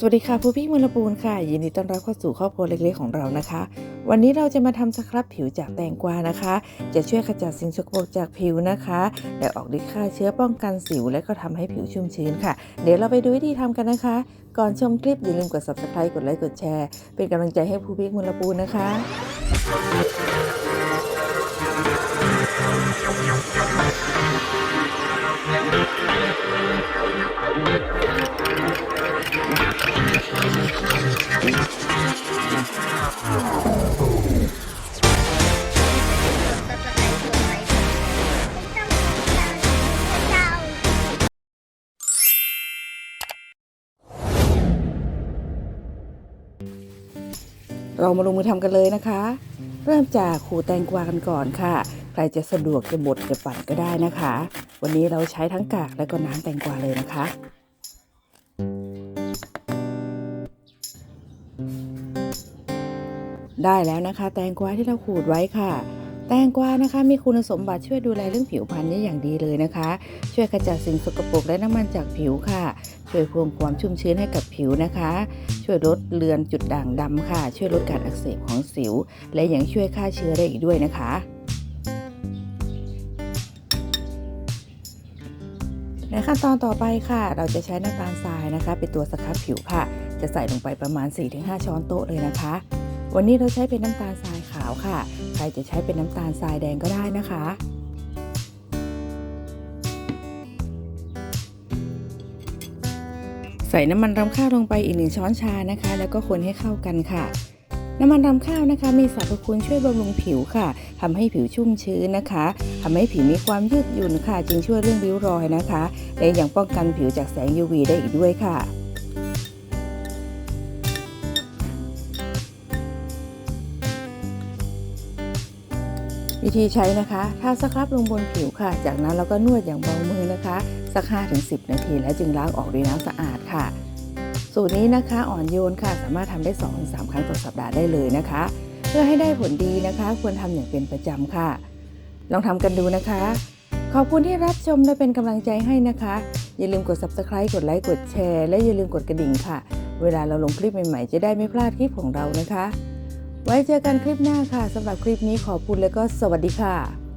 สวัสดีค่ะผู้พี่มลปูนค่ะ ยินดีต้อนรับเข้าสู่ครอบครัวเล็กๆของเรานะคะ วันนี้เราจะมาทำสครับผิวจากแตงกวานะคะ จะช่วยขจัดสิ่งสกปรกจากผิวนะคะและออกฤทธิ์ฆ่าเชื้อป้องกันสิว และก็ทำให้ผิวชุ่มชื้นค่ะ เดี๋ยวเราไปดูวิธีทำกันนะคะ ก่อนชมคลิปอย่าลืมกด subscribe กดไลค์กดแชร์ เป็นกำลังใจให้ผู้พี่มลปูนนะคะ เรามาลงมือทำกันเลยนะคะ เริ่มจากขูดแตงกวากันก่อนค่ะ ใครจะสะดวกจะบดจะปั่นก็ได้นะคะ วันนี้เราใช้ทั้งกากและก็น้ำแตงกวาเลยนะคะได้แล้วนะคะ แตงกวาที่เราขูดไว้ค่ะ แตงกวานะคะ มีคุณสมบัติช่วยดูแลเรื่องผิวพรรณได้อย่างดีเลยนะคะ ช่วยขจัดสิ่งสกปรกและน้ำมันจากผิวค่ะ ช่วยเพิ่มความชุ่มชื้นให้กับผิวนะคะ ช่วยลดเลือนจุดด่างดำค่ะ ช่วยลดการอักเสบของสิว และยังช่วยฆ่าเชื้อได้อีกด้วยนะคะในขั้นตอนต่อไปค่ะ เราจะใช้น้ำตาลทรายนะคะ เป็นตัวสครับผิวค่ะ จะใส่ลงไปประมาณ 4-5 ช้อนโต๊ะเลยนะคะ วันนี้เราใช้เป็นน้ำตาลทรายขาวค่ะ ใครจะใช้เป็นน้ำตาลทรายแดงก็ได้นะคะ ใส่น้ำมันรำข้าวลงไปอีกหนึ่งช้อนชานะคะ แล้วก็คนให้เข้ากันค่ะ น้ำมันรำข้าวนะคะ มีสรรพคุณช่วยบำรุงผิวค่ะทำให้ผิวชุ่มชื้นนะคะทำให้ผิวมีความยืดหยุ่นค่ะ จึงช่วยเรื่องริ้วรอยนะคะ และยังป้องกันผิวจากแสง UV ได้อีกด้วยค่ะ วิธีใช้นะคะ ทาสครับลงบนผิวค่ะ จากนั้นเราก็นวดอย่างเบามือนะคะ สัก 5-10 นาที แล้วจึงล้างออกด้วยน้ำสะอาดค่ะ สูตรนี้นะคะอ่อนโยนค่ะ สามารถทำได้ 2-3 ครั้งต่อสัปดาห์ได้เลยนะคะ เพื่อให้ได้ผลดีนะคะ ควรทำอย่างเป็นประจำค่ะ ลองทำกันดูนะคะ ขอบคุณที่รับชมและเป็นกำลังใจให้นะคะ อย่าลืมกด subscribe กดไลค์กดแชร์และอย่าลืมกดกระดิ่งค่ะ เวลาเราลงคลิปใหม่ๆ จะได้ไม่พลาดคลิปของเรานะคะ ไว้เจอกันคลิปหน้าค่ะสำหรับคลิปนี้ขอบคุณแล้วก็สวัสดีค่ะ